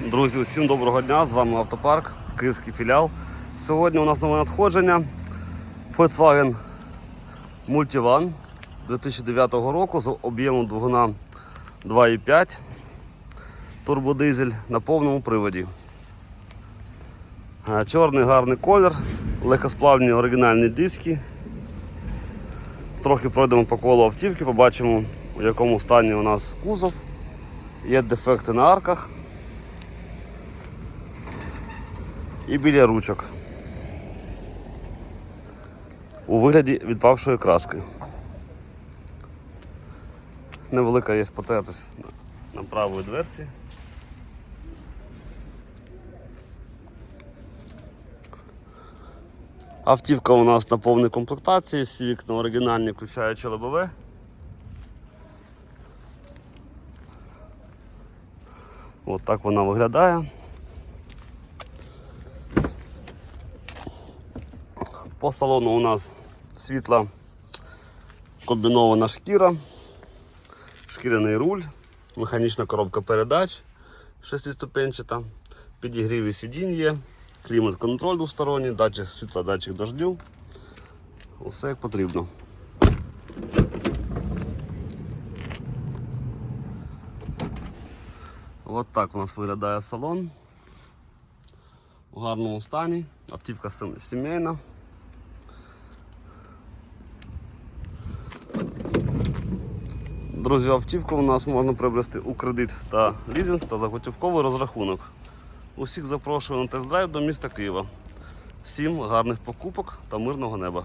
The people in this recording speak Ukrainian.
Друзі, усім доброго дня! З вами Автопарк, Київський філіал. Сьогодні у нас нове надходження. Volkswagen Multivan 2009 року з об'ємом двигуна 2,5 турбодизель на повному приводі. Е, Чорний гарний колір, легкосплавні оригінальні диски. Трохи пройдемо по колу автівки, побачимо, у якому стані у нас кузов. Є дефекти на арках і біля ручок. У вигляді відпавшої краски. Невелика є потертость на правої дверці. Автівка у нас на повній комплектації, всі вікна оригінальні, включаючи лобове. От так вона виглядає. По салону у нас світла комбінована шкіра, шкіряний руль, механічна коробка передач шестиступенчата, підігріві сидінь є, клімат-контроль двосторонній, датчик світла, датчик дождю. Усе як потрібно. От так у нас виглядає салон. У гарному стані. Автівка сімейна. Друзі, автівку у нас можна приобрести у кредит та лізинг та за готівковий розрахунок. Усіх запрошую на тест-драйв до міста Києва. Всім гарних покупок та мирного неба.